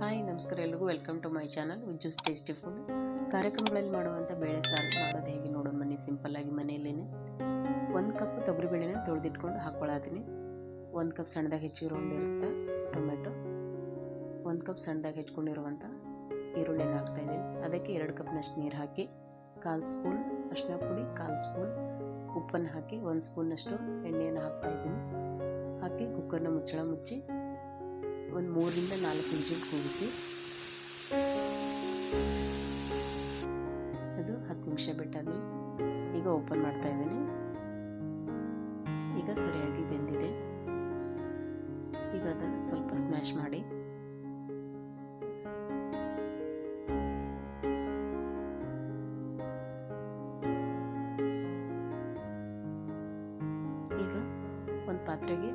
Hi, ನಮಸ್ಕಾರ ಎಲ್ರಿಗೂ. Welcome to my channel juice tasty food ಕಾರ್ಯಕ್ರಮಗಳಲ್ಲಿ ಮಾಡುವಂಥ ಬೇಳೆ ಸಾರು ಮಾಡೋದು ಹೇಗೆ ನೋಡೋಣ ಬನ್ನಿ. ಸಿಂಪಲ್ಲಾಗಿ ಮನೆಯಲ್ಲೇ ಒಂದು ಕಪ್ ತೊಗರಿಬೇಳೆನ ತೊಳೆದಿಟ್ಕೊಂಡು ಹಾಕ್ಕೊಳತ್ತೀನಿ ಒಂದು ಕಪ್ ಸಣ್ಣದಾಗಿ ಹೆಚ್ಚಿರುವಂಥ ಟೊಮೆಟೊ. ಒಂದು ಕಪ್ ಸಣ್ಣದಾಗಿ ಹೆಚ್ಕೊಂಡಿರುವಂಥ ಈರುಳ್ಳಿನ ಹಾಕ್ತಾಯಿದ್ದೀನಿ ಅದಕ್ಕೆ ಎರಡು ಕಪ್ನಷ್ಟು ನೀರು ಹಾಕಿ, ಕಾಲು ಸ್ಪೂನ್ ಅರಿಶಿನ ಪುಡಿ ಕಾಲು ಸ್ಪೂನ್ ಉಪ್ಪನ್ನು ಹಾಕಿ, ಒಂದು ಸ್ಪೂನಷ್ಟು ಎಣ್ಣೆಯನ್ನು ಹಾಕ್ತಾಯಿದ್ದೀನಿ ಹಾಕಿ ಕುಕ್ಕರ್ನ ಮುಚ್ಚಳ ಮುಚ್ಚಿ ಒಂದು ಮೂರರಿಂದ ನಾಲ್ಕು ಇಂಚಿನ ಕೂಗಿಸಿ. ಅದು ಹತ್ತು ನಿಮಿಷ ಬಿಟ್ಟಾದ್ಮೇಲೆ ಈಗ ಓಪನ್ ಮಾಡ್ತಾ ಇದ್ದೀನಿ. ಈಗ ಸರಿಯಾಗಿ ಬೆಂದಿದೆ. ಈಗ ಅದನ್ನು ಸ್ವಲ್ಪ ಸ್ಮ್ಯಾಶ್ ಮಾಡಿ. ಈಗ ಒಂದು ಪಾತ್ರೆಗೆ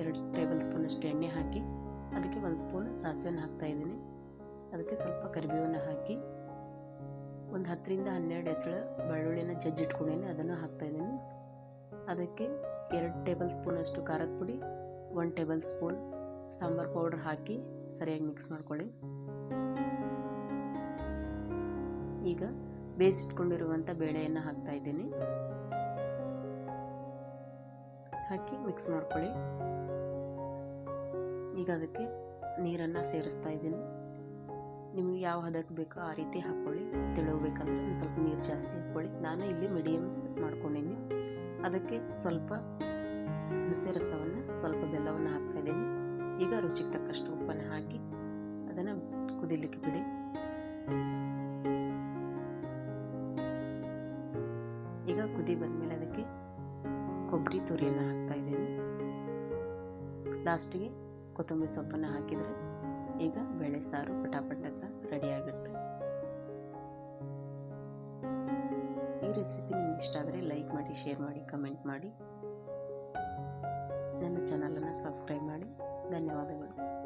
ಎರಡು ಟೇಬಲ್ ಸ್ಪೂನಷ್ಟು ಎಣ್ಣೆ ಹಾಕಿ ಅದಕ್ಕೆ ಒಂದು ಸ್ಪೂನ್ ಸಾಸಿವೆನ ಹಾಕ್ತಾ ಇದ್ದೀನಿ. ಅದಕ್ಕೆ ಸ್ವಲ್ಪ ಕರಿಬೇವನ್ನು ಹಾಕಿ ಒಂದು ಹತ್ತರಿಂದ ಹನ್ನೆರಡು ಹೆಸಳು ಬೆಳ್ಳುಳ್ಳಿನ ಜಜ್ಜಿಟ್ಕೊಂಡೇನೆ ಅದನ್ನು ಹಾಕ್ತಾ ಇದ್ದೀನಿ. ಅದಕ್ಕೆ ಎರಡು ಟೇಬಲ್ ಸ್ಪೂನಷ್ಟು ಖಾರದ ಪುಡಿ one tablespoon sambar powder ಹಾಕಿ ಸರಿಯಾಗಿ ಮಿಕ್ಸ್ ಮಾಡ್ಕೊಳ್ಳಿ. ಈಗ ಬೇಯಿಸಿಟ್ಕೊಂಡಿರುವಂಥ ಬೇಳೆಯನ್ನು ಹಾಕ್ತಾ ಇದ್ದೀನಿ. ಹಾಕಿ ಮಿಕ್ಸ್ ಮಾಡ್ಕೊಳ್ಳಿ. ಈಗ ಅದಕ್ಕೆ ನೀರನ್ನು ಸೇರಿಸ್ತಾ ಇದ್ದೀನಿ. ನಿಮಗೆ ಯಾವ ಹದಕ್ಕೆ ಬೇಕೋ ಆ ರೀತಿ ಹಾಕ್ಕೊಳ್ಳಿ ತೆಳುವಬೇಕಂದ್ರೆ ಒಂದು ಸ್ವಲ್ಪ ನೀರು ಜಾಸ್ತಿ ಹಾಕ್ಕೊಳ್ಳಿ ನಾನು ಇಲ್ಲಿ ಮೀಡಿಯಮ್ ಮಾಡ್ಕೊಂಡಿದ್ದೀನಿ. ಅದಕ್ಕೆ ಸ್ವಲ್ಪ ಹುಣಸೆ ರಸವನ್ನು, ಸ್ವಲ್ಪ ಬೆಲ್ಲವನ್ನು ಹಾಕ್ತಾಯಿದ್ದೀನಿ ಈಗ ರುಚಿಗೆ ತಕ್ಕಷ್ಟು ಉಪ್ಪನ್ನು ಹಾಕಿ ಅದನ್ನು ಕುದಿಲಿಕ್ಕೆ ಬಿಡಿ. ಈಗ ಕುದಿ ಬಂದಮೇಲೆ ಅದಕ್ಕೆ ಕೊಬ್ಬರಿ ತುರಿಯನ್ನು ಹಾಕ್ತಾ ಇದ್ದೀನಿ. ಲಾಸ್ಟಿಗೆ ಕೊತ್ತಂಬರಿ ಸೊಪ್ಪನ್ನು ಹಾಕಿದರೆ ಈಗ ಬೇಳೆ ಸಾರು ರೆಡಿ ಆಗುತ್ತೆ. ಈ ರೆಸಿಪಿ ನಿಮ್ಗೆ ಇಷ್ಟ ಆದರೆ ಲೈಕ್ ಮಾಡಿ ಶೇರ್ ಮಾಡಿ ಕಮೆಂಟ್ ಮಾಡಿ. ನನ್ನ ಚಾನಲನ್ನು ಸಬ್ಸ್ಕ್ರೈಬ್ ಮಾಡಿ. ಧನ್ಯವಾದಗಳು.